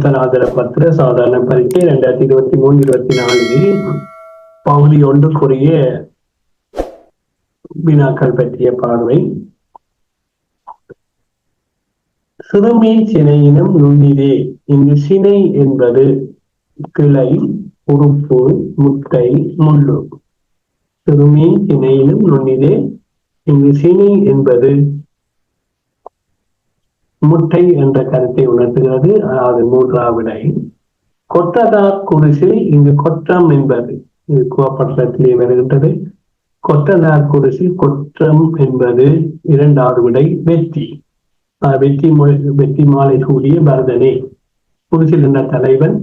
நூத்தனாதர பத்திர சாதாரண பரீட்சை ரெண்டாயிரத்தி இருபத்தி மூணு இருபத்தி நான்கு பகுதி ஒன்றுக்குரிய வினாக்கள் பற்றிய பார்வை. சிறுமீன் சினையினம் நுண்ணிதே இங்கு சினை என்பது கிளை உறுப்பு முட்டை முள்ளு. சிறுமீன் சினையினம் நுண்ணிதே இங்கு சினை என்பது முட்டை என்ற கருத்தை உணர்த்துகிறது. அதாவது மூன்றாவது விடை கொட்டதா குடிசில் இங்கு கொற்றம் என்பது இது குவப்பட்டத்திலே வருகின்றது. கொத்ததா குடிசில் கொற்றம் என்பது இரண்டாவது விடை வெற்றி. வெற்றி மொழி வெற்றி மாலை சூடிய பரதனே. குடிசில் என்ற தலைவன்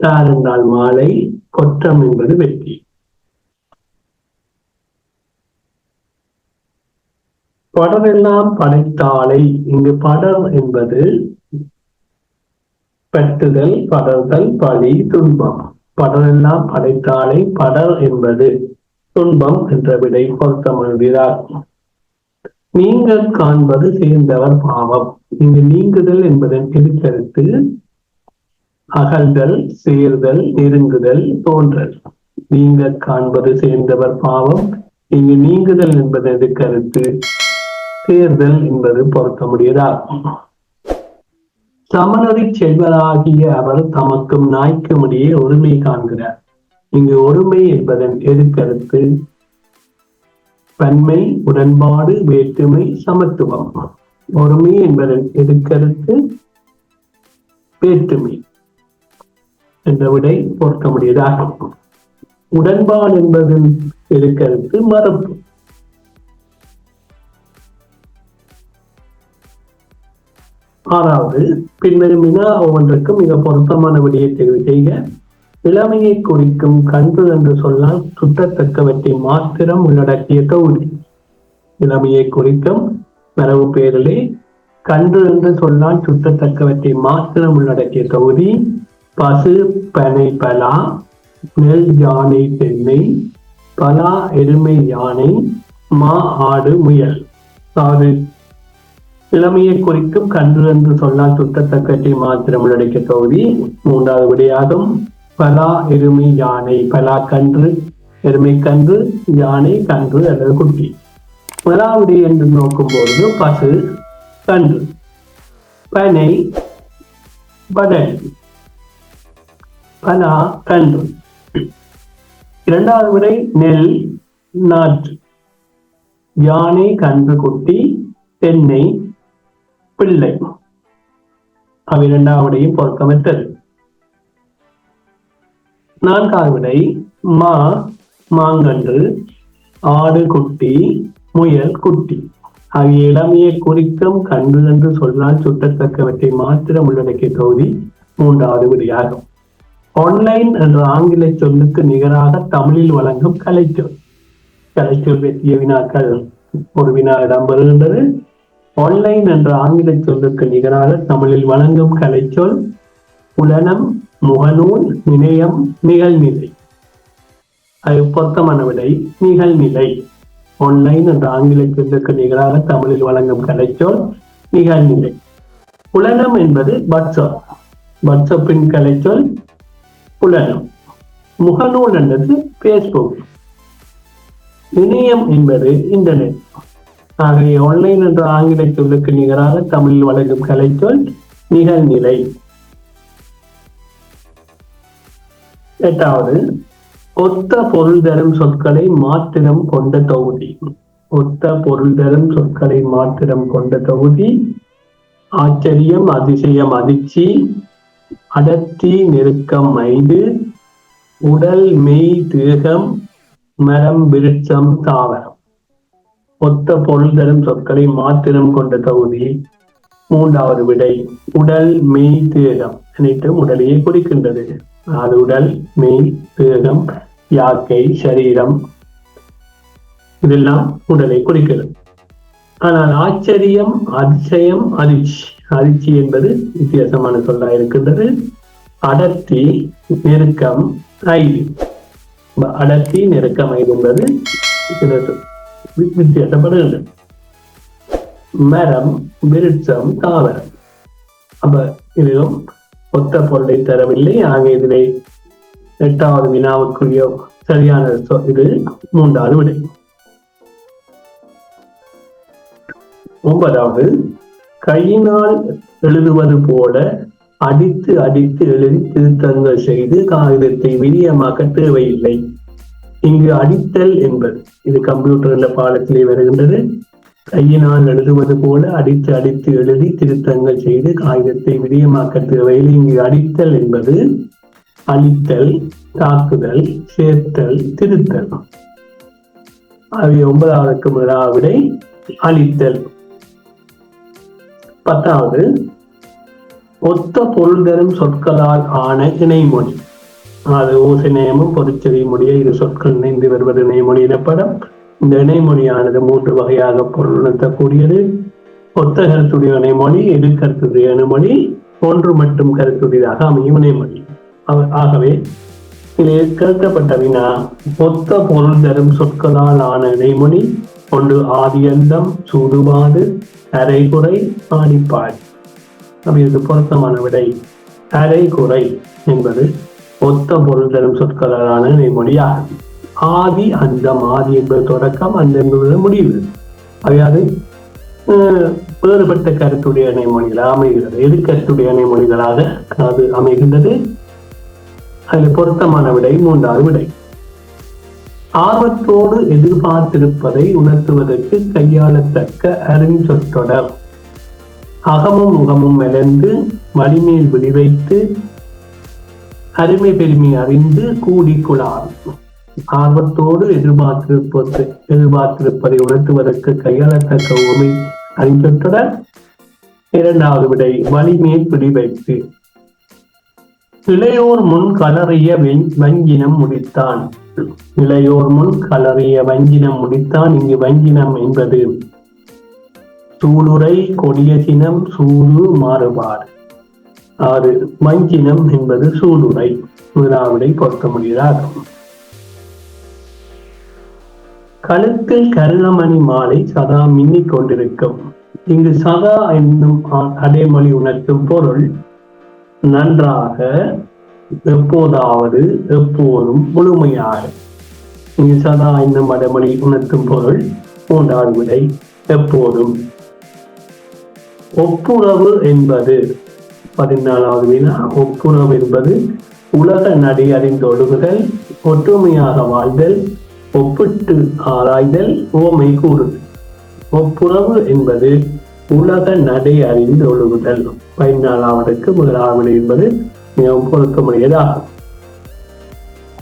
தார் என்றால் மாலை கொற்றம் என்பது வெற்றி. படரெல்லாம் படைத்தாளை இங்கு படர் என்பது பட்டுதல் படர்தல் பழி துன்பம். படரெல்லாம் படைத்தாளை படர் என்பது துன்பம் என்ற விடை பொருத்தமல்கிறார் நீங்கள் காண்பது சேர்ந்தவர் பாவம். இங்கு நீங்குதல் என்பதன் எதிர்கருத்து அகழ்தல் சேர்தல் நெருங்குதல் தோன்றல் நீங்கள் காண்பது சேர்ந்தவர் பாவம். இங்கு நீங்குதல் என்பதன் கருத்து சேர்தல் என்பது பொருத்த முடியதாகும் சமநதி செல்வராகிய அவர் தமக்கும் நாய்க்கும் இடையே ஒருமை காண்கிறார். இங்கு ஒருமை என்பதன் எதிர்கருத்து பன்மை உடன்பாடு வேற்றுமை சமத்துவம். ஒருமை என்பதன் எதிர்கருத்து வேற்றுமை என்ற விடை பொருத்த முடியதாகும் உடன்பாடு என்பதன் எதிர்கருத்து மறுப்பு. ஆறாவது பின்வரும் வினா ஒவ்வொன்றுக்கும் மிக பொருத்தமான விடையை தெரிவு செய்க. இளமையை குறிக்கும் கன்று என்று சொன்னால் சுட்டத்தக்கவற்றை மாத்திரம் உள்ளடக்கிய தொகுதி. இளமையை குறிக்கும் வரவு பெயரிலே கன்று என்று சொன்னால் சுற்றத்தக்கவற்றை மாத்திரம் உள்ளடக்கிய தொகுதி. பசு பனை பலா நெல் யானை தென்னை பலா எருமை யானை மா ஆடு முயல். அதாவது இளமையை குறிக்கும் கன்று என்று சொன்னால் சுட்டத்தக்கத்தை மாத்திரம் உள்ளடக்கிய தொகுதி. மூன்றாவது விடையாகும். பலா எருமை யானை பலா கன்று எருமை கன்று யானை கன்று அல்லது குட்டி. பலாவிடை என்று நோக்கும் பொழுது பசு கன்று. பனை படல் பலா கன்று. இரண்டாவது விடை நெல் நாற்று. யானை கன்று குட்டி தென்னை பிள்ளை. அவை இரண்டாவதையும் பொருத்தமற்றது நான்காவது விடை மா மாங்கன்று ஆடு குட்டி முயல் குட்டி. ஆகிய இளமையை குறிக்கும் கன்று என்று சொன்னால் சுட்டத்தக்கவற்றை மாத்திரம் உள்ளடக்கிய தொகுதி மூன்றாவது விடையாகும். ஆன்லைன் என்ற ஆங்கில சொல்லுக்கு நிகராக தமிழில் வழங்கும் கலைச்சொல். கலைச்சொல் பற்றிய வினாக்கள். ஒரு வினா இடம்பெறுகின்றது. ஆன்லைன் என்ற ஆங்கில சொல்லுக்கு நிகராக தமிழில் வழங்கும் கலைச்சொல் புலனம் முகநூல் இணையம் நிகழ்நிலை. அது பொருத்தமான விடை நிகழ்நிலை. ஆன்லைன் என்ற ஆங்கில சொல்லுக்கு நிகராக தமிழில் வழங்கும் கலைச்சொல் நிகழ்நிலை. புலனம் என்பது வாட்ஸ்அப் வாட்ஸ்அப்பின் கலைச்சொல் புலனம் முகநூல் என்பது பேஸ்புக் இணையம் என்பது இன்டர்நெட் ஆகவே ஆன்லைன் என்ற ஆங்கில சொல்லுக்கு நிகராக தமிழில் வழங்கும் கலைச்சொல் நிகழ்நிலை. எட்டாவது ஒத்த பொருள் தரும் சொற்களை மாத்திரம் கொண்ட தொகுதி. ஒத்த பொருள் தரும் சொற்களை மாத்திரம் கொண்ட தொகுதி. ஆச்சரியம் அதிசயம் அதிர்ச்சி அடர்த்தி நெருக்கம் ஐந்து உடல் மெய் தேகம் மரம் விருட்சம் தாவரம். ஒத்த பொருள் தரும் சொற்களை மாத்திரம் கொண்ட தொகுதி. மூன்றாவது விடை உடல் மெய் தேகம் அனைத்தும் உடலையே குறிக்கின்றது. அது உடல் மெய் தேகம் யாக்கை சரீரம் இதெல்லாம் உடலை குறிக்கிறது. ஆனால் ஆச்சரியம் அதிசயம் அதிர்ச்சி. அதிர்ச்சி என்பது வித்தியாசமான சொல்லா இருக்கின்றது. அடர்த்தி நெருக்கம் ஐது அடர்த்தி நெருக்கம் ஐது என்பது வித்தியாசப்படுகின்றன மரம் விருட்சம் தாவரம் அப்ப இதுவும் ஒத்த பொருளை தரவில்லை ஆக இதிலே எட்டாவது வினாவுக்குரிய சரியான இது மூன்றாவது விடை ஒன்பதாவது கையினால் எழுதுவது போல அடித்து அடித்து எழுதி திருத்தங்கள் செய்து காகிதத்தை விரியமாக்க தேவையில்லை இங்கு அடித்தல் என்பது. இது கம்ப்யூட்டர்ல பாடத்திலே வருகின்றது. கையினால் எழுதுவது போல அடித்து அடித்து எழுதி திருத்தங்கள் செய்து காகிதத்தை விரியமாக்க தேவையில்லை இங்கு அடித்தல் என்பது அழித்தல் தாக்குதல் சேர்த்தல் திருத்தல். அவை ஒன்பதாவதுக்கு முதலாவது விடை அழித்தல். பத்தாவது ஒத்த பொருள் தரும் சொற்களால் ஆன இணைமொழி. அது ஓசைநயமும் பொறிச்செறி மொழியை இரு சொற்கள் இணைந்து வருவது இணைமொழி எனப்படும் இந்த இணைமொழியானது மூன்று வகையாக பொருளுணர்த்தக்கூடியது ஒத்த கருத்துடைய இணைமொழி எதிர் கருத்துடைய இணைமொழி ஒன்று மட்டும் கருத்துடையதாக அமையும் இணைமொழி ஆகவே இதில் கேட்கப்பட்ட வினா ஒத்த பொருள் தரும் சொற்களால் ஆன இணைமொழி ஒன்று ஆதியந்தம் சூடுபாடு அரைகுறை ஆடிப்பாடு அப்படி இது பொருத்தமான விடை. அரைகுறை என்பது ஒத்த பொருள் தரும் சொற்களாலான இணைமொழியாகும் ஆதி அந்தம் ஆதி என்பது தொடக்கம் அந்த என்பது முடிவு. அவையாது அஹ், வேறுபட்ட கருத்துடைய இணைமொழிகளாக அமைகிறது. எதிர்கருத்துடைய இணைமொழிகளாக அது அமைகின்றது? அதில் பொருத்தமான விடை மூன்றாவது விடை. ஆர்வத்தோடு எதிர்பார்த்திருப்பதை உணர்த்துவதற்கு கையாளத்தக்க அருஞ்சொற்றொடர் அகமும் முகமும் மெலந்து வலிமையில் விழிவைத்து அருமை பெருமை அறிந்து கூடி குழார் ஆர்வத்தோடு எதிர்பார்த்திருப்பது எதிர்பார்த்திருப்பதை உணர்த்துவதற்கு கையாளத்தக்க உமை அறிஞ்சொற்றொடர் இரண்டாவது விடை வலிமை பிடிவைத்து. இளையோர் முன் கலறிய வெஞ்- வஞ்சினம் முடித்தான். இளையோர் முன் கலறிய வஞ்சினம் முடித்தான். இங்கு வஞ்சினம் என்பது சூளுரை கொடிய சினம் சூடு மாறுபாடு. ஆறு மஞ்சினம் என்பது சூளுரை முதலாவிடை பொறுக்க முடியதாகும் கழுத்தில் கருணமணி மாலை சதா மின்னிக் கொண்டிருக்கும். இங்கு சதா என்னும் அடைமொழி உணர்த்தும் பொருள் நன்றாக எப்போதாவது எப்போதும் முழுமையாக. இங்கு சதா என்னும் அடைமொழி உணர்த்தும் பொருள் மூன்றாவது விடை எப்போதும். ஒப்புரவு என்பது பதினாலாவது வினா ஒப்புரவு என்பது உலக நடை அறிந்தொழுகுதல் ஒற்றுமையாக வாழ்தல் ஒப்பிட்டு ஆராய்தல் ஓமை கூறுதல் ஒப்புறவு என்பது உலக நடை அறிந்து ஒழுகுதல் பதினாலாவதுக்கு முதலாவது என்பது மிகவும் பொருத்தமுடையதாகும்.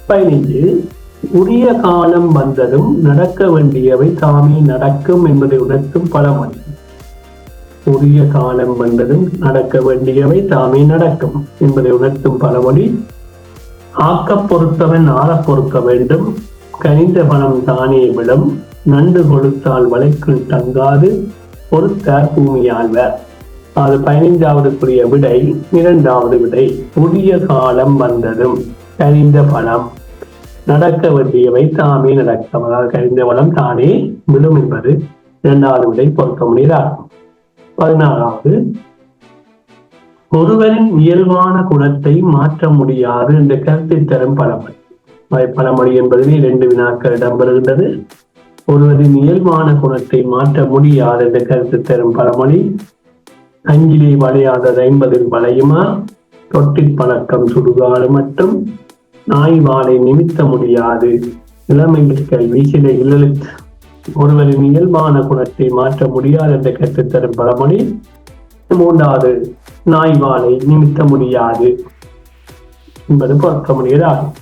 பதினைந்து உரிய காலம் வந்ததும் நடக்க வேண்டியவை தாமே நடக்கும் என்பதை உணர்த்தும் பழமொழி. உரிய காலம் வந்ததும் நடக்க வேண்டியவை தாமே நடக்கும் என்பதை உணர்த்தும் பழமொழி. ஆக்கப் பொறுத்தவன் ஆறப் பொறுக்க வேண்டும். கனிந்த பணம் தானே விடும் நண்டு கொடுத்தால் வலைக்குள் தங்காது. பொறுத்தார் பூமியாழ்வர் அது பதினைந்தாவதுக்குரிய விடை இரண்டாவது விடை. உரிய காலம் வந்ததும் கனிந்த பணம். நடக்க வேண்டியவை தாமே நடக்கும். அதாவது கனிந்த பணம் தானே விடும் என்பது இரண்டாவது விடை பொறுக்க முடியதாகும் பதினாறாவது ஒருவரின் இயல்பான குணத்தை மாற்ற முடியாது என்ற கருத்தை தரும் பழமொழி. பழமொழி என்பதில் இரண்டு வினாக்கள் இடம்பெறுகின்றது. ஒருவரின் இயல்பான குணத்தை மாற்ற முடியாது என்ற கருத்து தரும் பழமொழி. அஞ்சிலே வளையாதது ஐம்பதில் வளையுமா? தொட்டில் பழக்கம் சுடுகாடு மட்டும். நாய் வாளை நிமித்த முடியாது. இளமையில் கல்வி சில இழலுக்கு ஒருவரின் இயல்பான குணத்தை மாற்ற முடியாது என்ற கற்றுத்தரும் பழமொழி மூன்றாவது நாய்வாலை நிமித்த முடியாது என்பது பொறுக்க முடியதாகும்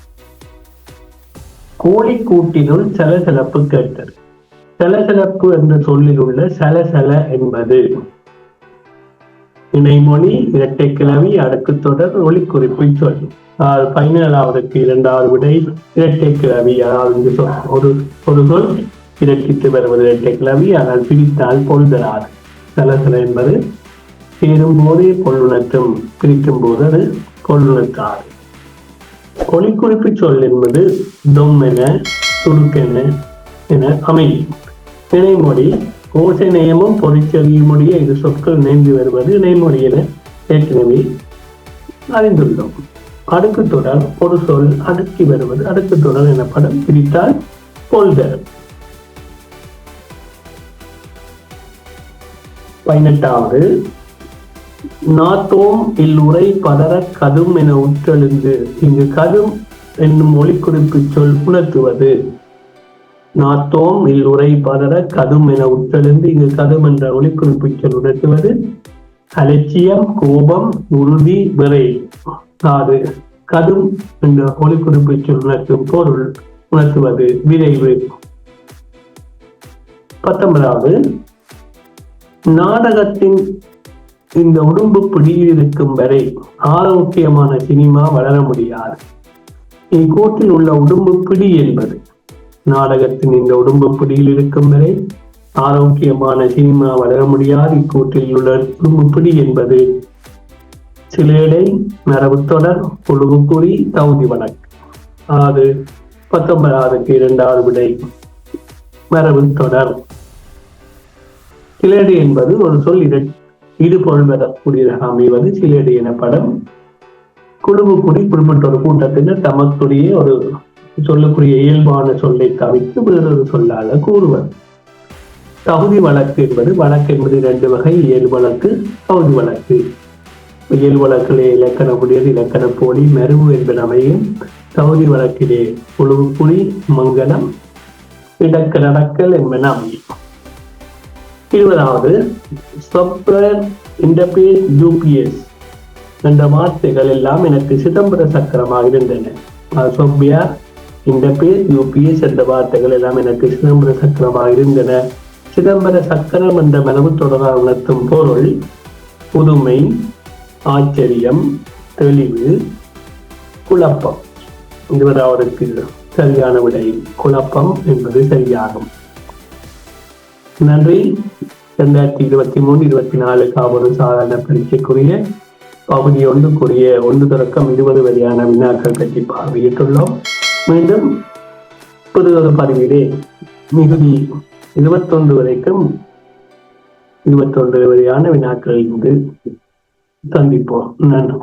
கோழி கூட்டினுள் சலசலப்பு கேட்டது. சலசலப்பு என்ற சொல்லில் உள்ள சலசல என்பது இணைமொழி இரட்டை கிளவி அடுக்கு தொடர் ஒளிக்குறிப்பை சொல். பதினேழாவதுக்கு இரண்டாவது விடை இரட்டை கிளவி அதாவது ஒரு ஒரு சொல் கிடைக்கிட்டு வருவது இரட்டை ஆனால் பிரித்தால் பொழுதலாது. சலசல என்பது சேரும் போதே பொருளுணர்த்தும் பிரிக்கும் போது அது பொருளுணர்த்தாது ஒளிக்குறிப்பு சொல் என்பது தொம்மென சுருக்கென என அமையும். இணைமொழி ஓசை நேயமும் பொறிச்செறியுமுடைய இரு சொற்கள் இணைந்து வருவது இணைமொழி என ஏற்கனவே அறிந்துள்ளோம். அடுக்கு தொடர் ஒரு சொல் அடுக்கி வருவது அடுக்கு தொடர் எனப்படும் பிரித்தால் பொல்தர் பதினெட்டாவது நாத்தோம் இல்லுரை பதற கதும் என உற்றெழுந்து இங்கு கதும் என்னும் ஒளிக்குறிப்பு சொல் உணர்த்துவது நாத்தோம் இல்லுரை பதற கதும் என உற்றெழுந்து இங்கு கதும் என்ற ஒளிக்குறிப்பு சொல் உணர்த்துவது அலட்சியம் கோபம் உறுதி விரை. காது கதும் என்ற ஒளிக்குறிப்பு சொல் உணர்த்தும் பொருள் உணர்த்துவது. விரைவு. பத்தொன்பதாவது நாடகத்தின் இந்த உடம்பு பிடியில் இருக்கும் வரை ஆரோக்கியமான சினிமா வளர முடியாது. இக்கோட்டில் உள்ள உடம்பு பிடி என்பது நாடகத்தின் இந்த உடம்பு பிடியில் இருக்கும் வரை ஆரோக்கியமான சினிமா வளர முடியாது. இக்கூட்டில் உள்ள உடம்பு பிடி என்பது சிலேடை நரவு தொடர் பொழுகுக்குறி தகுதி வழக்கு. அதாவது பத்தொன்பதாவது இரண்டாவது விடை. மரபு தொடர் சிலேடு என்பது ஒரு சொல் இரு ஈடுபொருள் பெறக்கூடியதாக அமைவது சிலேடு எனப்படும். குழுவு கூடி குறிப்பிட்ட ஒரு கூட்டத்தினர் தமக்குரிய ஒரு சொல்லக்கூடிய இயல்பான சொல்லை தவிர்த்து வேறொரு சொல்லாக கூறுவர். தகுதி வழக்கு என்பது வழக்கு என்பது இரண்டு வகை. இயல் வழக்கு தகுதி வழக்கு. இயல் வழக்கிலே இலக்கணமுடையது இலக்கண போலி மெருவு என்பன அமையும். தகுதி வழக்கிலே குழுவு புலி மங்கலம் இடக்க நடக்கல் என்பன அமையும். இருபதாவது சாப்ட்வேர் இன்டர்பேஸ் யூபிஎஸ் என்ற வார்த்தைகள் எல்லாம் எனக்கு சிதம்பர சக்கரமாக இருந்தன. சாப்ட்வேர் இன்டர்பேஸ் யூபிஎஸ் என்ற வார்த்தைகள் எல்லாம் எனக்கு சிதம்பர சக்கரமாக இருந்தன. சிதம்பர சக்கரம் என்ற மரபு தொடராக உணர்த்தும் பொருள் புதுமை ஆச்சரியம் தெளிவு குழப்பம். இருபதாவதுக்கு சரியான விடை குழப்பம் என்பது சரியாகும். நன்றி. இரண்டாயிரத்தி இருபத்தி மூணு இருபத்தி நாலு காவல் சாதாரண பரீட்சைக்குரிய பகுதி ஒன்றுக்குரிய ஒன்று தொடக்கம் இருபது வரையான வினாக்கள் பற்றி பார்வையிட்டுள்ளோம். மீண்டும் புது ஒரு பதிவிலே மிகுதி இருபத்தொன்று வரைக்கும் இருபத்தொன்று வரையான வினாக்கள் இங்கு சந்திப்போம். நன்றி.